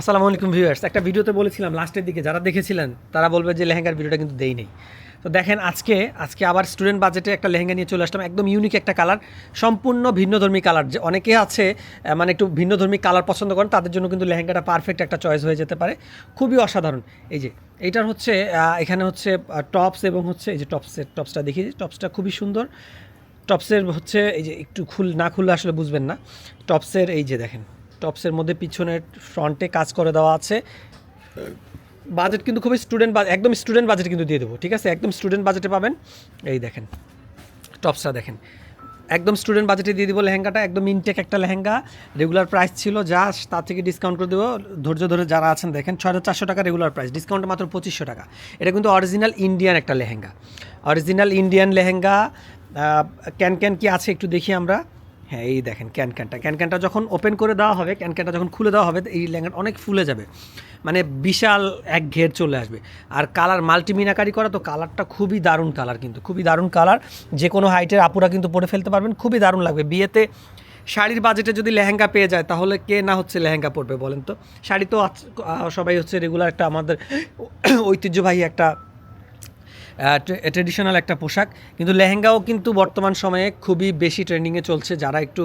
আসসালামু আলাইকুম ভিউয়ার্স, একটা ভিডিওতে বলেছিলাম লাস্টের দিকে, যারা দেখেছিলেন, তারা বলবে যে লেহেঙ্গার ভিডিওটা কিন্তু দেই নেই। তো দেখেন আজকে আজকে আবার স্টুডেন্ট বাজেটে একটা লেহেঙ্গা নিয়ে চলে আসলাম, একদম ইউনিক একটা কালার সম্পূর্ণ ভিন্নধর্মী কালার যে অনেকে আছে মানে একটু ভিন্নধর্মী কালার পছন্দ করেন, তাদের জন্য কিন্তু লেহেঙ্গাটা পারফেক্ট একটা চয়েস হয়ে যেতে পারে। খুবই অসাধারণ। এই যে, এইটার হচ্ছে এখানে হচ্ছে টপস এবং হচ্ছে, এই যে টপসের টপসটা দেখি টপসটা খুবই সুন্দর। টপসের হচ্ছে, এই যে একটু খুল, না খুললে আসলে বুঝবেন না। টপসের এই যে দেখেন। টপসের মধ্যে পিছনের ফ্রন্টে কাজ করে দেওয়া আছে। বাজেট কিন্তু খুবই স্টুডেন্ট একদম স্টুডেন্ট বাজেট কিন্তু দিয়ে দেবো, ঠিক আছে? একদম স্টুডেন্ট বাজেটে পাবেন। এই দেখেন, টপসটা দেখেন। একদম স্টুডেন্ট বাজেটে দিয়ে দিব লেহেঙ্গাটা, একদম ইনটেক একটা লেহেঙ্গা। রেগুলার প্রাইস ছিল যা তার থেকে ডিসকাউন্ট করে দেবো। ধৈর্য ধরে যারা আছেন, দেখেন ছয় চারশো টাকা রেগুলার প্রাইস ডিসকাউন্ট মাত্র পঁচিশশো টাকা। এটা কিন্তু অরিজিনাল ইন্ডিয়ান একটা লেহেঙ্গা। অরিজিনাল ইন্ডিয়ান লেহেঙ্গা ক্যান ক্যান কি আছে একটু দেখি আমরা। হ্যাঁ এই দেখেন ক্যান ক্যানটা। ক্যান ক্যানটা যখন ওপেন করে দেওয়া হবে, ক্যান ক্যানটা যখন খুলে দেওয়া হবে, এই লেহেঙ্গাটা অনেক ফুলে যাবে। মানে বিশাল এক ঘের চলে আসবে। আর কালার মাল্টিমিনাকারি করা তো কালারটা খুবই দারুণ কালার কিন্তু, খুবই দারুণ কালার। যে কোনো হাইটের আপুরা কিন্তু পরে ফেলতে পারবেন, খুবই দারুণ লাগবে। বিয়েতে শাড়ির বাজেটে যদি লেহেঙ্গা পেয়ে যায়, তাহলে কে না হচ্ছে লেহেঙ্গা পরবে বলেন তো? শাড়ি তো সবাই হচ্ছে রেগুলার একটা আমাদের ঐতিহ্যবাহী একটা ট্রেডিশনাল একটা পোশাক। কিন্তু লেহেঙ্গাও কিন্তু বর্তমান সময়ে খুবই বেশি ট্রেন্ডিংয়ে চলছে। যারা একটু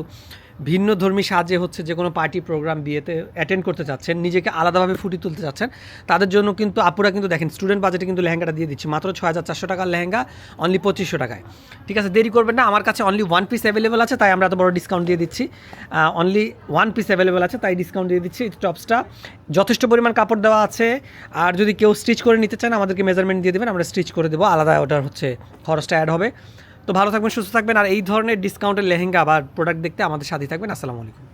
ভিন্ন ধর্মী সাজে হচ্ছে যে কোনো পার্টি প্রোগ্রাম বিয়েতে অ্যাটেন্ড করতে চাচ্ছেন, নিজেকে আলাদাভাবে ফুটিয়ে তুলতে চাচ্ছেন, তাদের জন্য কিন্তু আপুরা কিন্তু দেখেন স্টুডেন্ট বাজেটে কিন্তু লেহেঙ্গাটা দিয়ে দিচ্ছি, মাত্র ছয় হাজার চারশো টাকার লেহেঙ্গা অনলি পঁচিশশো টাকায়। ঠিক আছে, দেরি করবেন না, আমার কাছে অনলি ওয়ান পিস অ্যাভেলেবেল আছে, তাই আমরা এত বড় ডিসকাউন্ট দিয়ে দিচ্ছি। অনলি ওয়ান পিস অ্যাভেলেবেল আছে, তাই ডিসকাউন্ট দিয়ে দিচ্ছি টপসটা যথেষ্ট পরিমাণ কাপড় দেওয়া আছে, আর যদি কেউ স্টিচ করে নিতে চান, আমাদেরকে মেজারমেন্ট দিয়ে দেবেন, আমরা স্টিচ করে দেবো, আলাদা ওটার হচ্ছে খরচটা অ্যাড হবে। তো ভালো থাকবেন, সুস্থ থাকবেন, আর এই ধরনের ডিসকাউন্টের লেহেঙ্গা বা প্রোডাক্ট দেখতে আমাদের সাথেই থাকবেন। আসসালামু আলাইকুম।